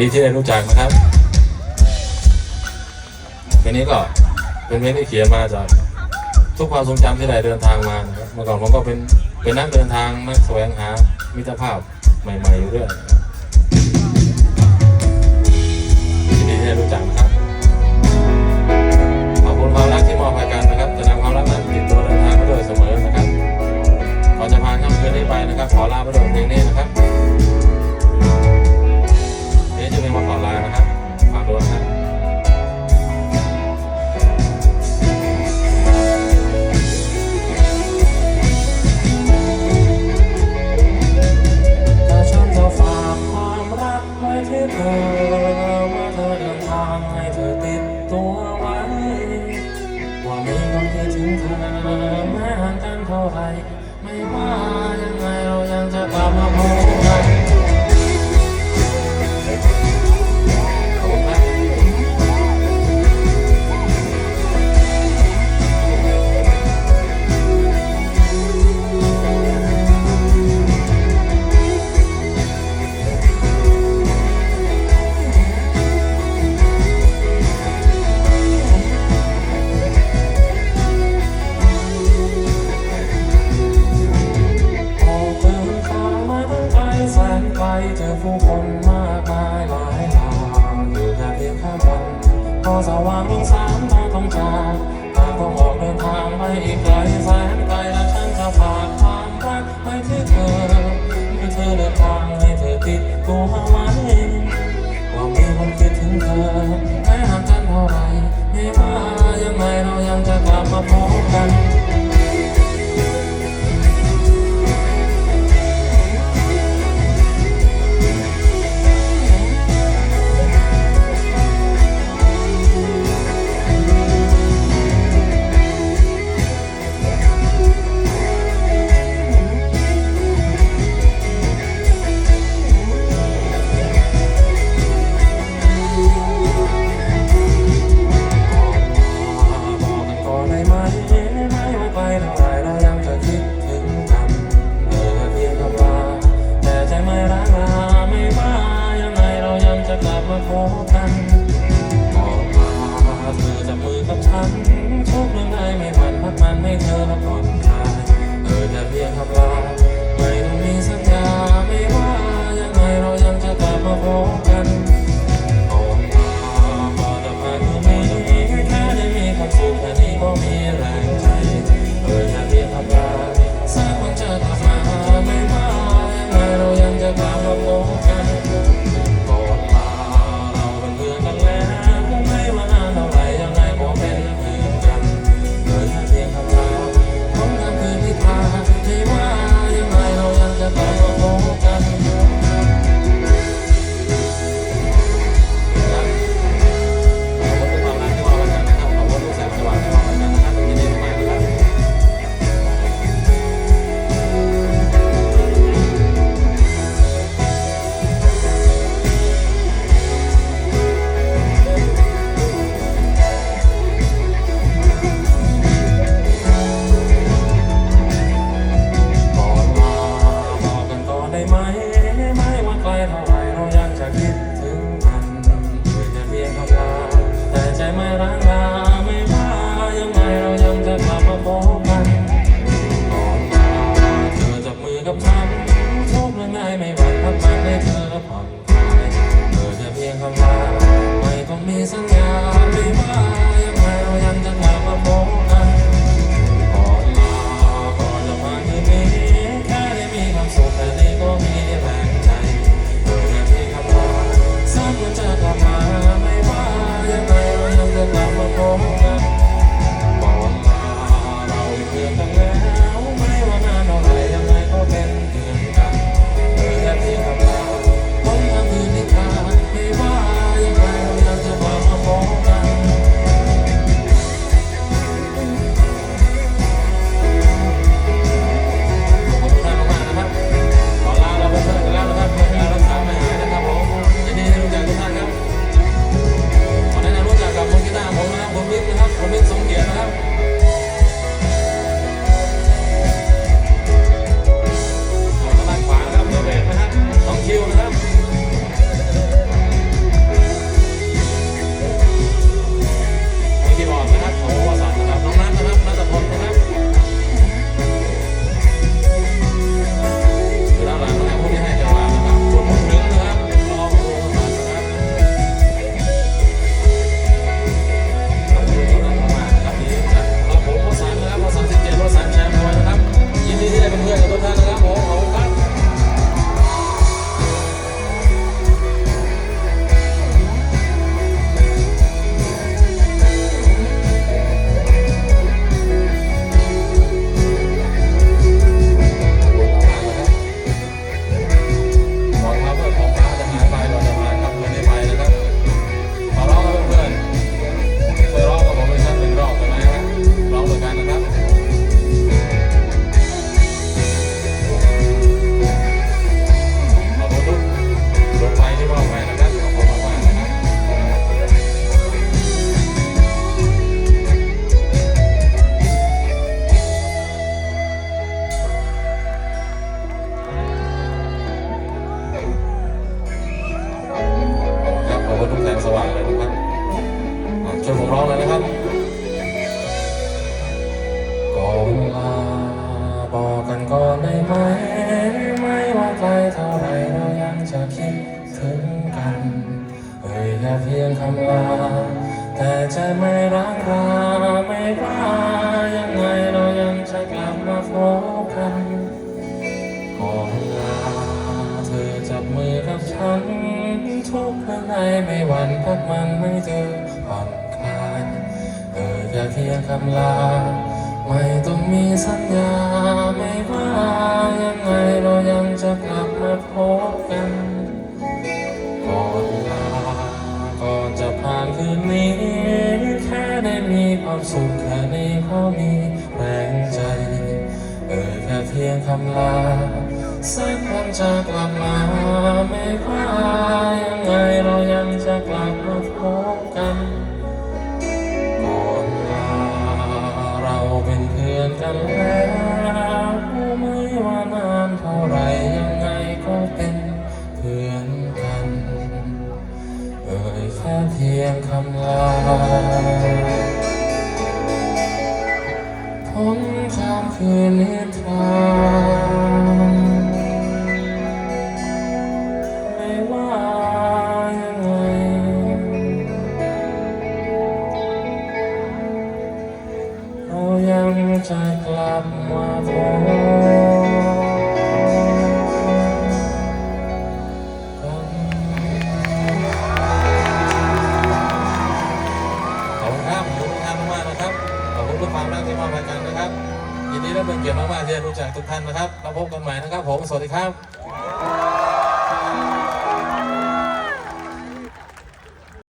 ดีที่ได้รู้จักนะครับเพลงนี้ก็เป็นเพลงที่เขียนมาจากทุกความทรงจำที่ได้เดินทางมานะครับเมื่อก่อนผมก็เป็นเป็นนักเดินทางนักแสวงหามิตรภาพใหม่ๆอยู่เรื่อย ตัวไว้ว่ามีคนคิดถึงเธอแม้ห่างกันเท่าไหรไม่ว่ายังไงเรายังจะกลับมาพบ คว่างลงสามตาต้องจากตาต้องออกเดินทางไปอีกไกลแสนไกลและฉันจะฝากความรักไว้ที่เธอให้เธอเดินทางให้เธอติดตัวไว้ว่ามีคนคิดถึงเธอแม้ห่างกันเท่าไรักมันไม่เธอมาก่อนทายเธอจะเพียงคำลาไม่ต้องมีสัญญาไม่ว่ายังไงเรายังจะกลับมาพบกัน ช่วยผมร้องหน่อยนะครับก่อนลาบอกกันก่อนได้ไหมไม่ว่าไกลเท่าไรเรายังจะคิดถึงกันเอ่ยแค่เพียงคำลา แต่ใจไม่ร้างราไม่ว่ายังไงเรายังจะกลับมาพบกันก่อนลาเธอจับมือกับฉันทุกคืนในไม่หวันพักมันไม่เจอผ่อนคลายเออ แค่เพียงคำลา ไม่ต้องมีสัญญา ไม่ว่ายังไงเรายังจะกลับมาพบกันก่อนลาก่อนจะผ่านคืนนี้ แค่ได้มีความสุขแค่นี้ก็มีแรงใจเออแค่เพียงคำลาสักวันจะกลับมาไม่ว่ายังไง กันแล้วไม่ว่านานเท่าไรยังไงก็เป็นเพื่อนกัน เอ่ยแค่เพียงคำลาพ้นข้ามคืนนี้ เกียรติมากๆที่ได้รู้จักทุกท่านนะครับเราพบกันใหม่นะครับผมสวัสดีครับ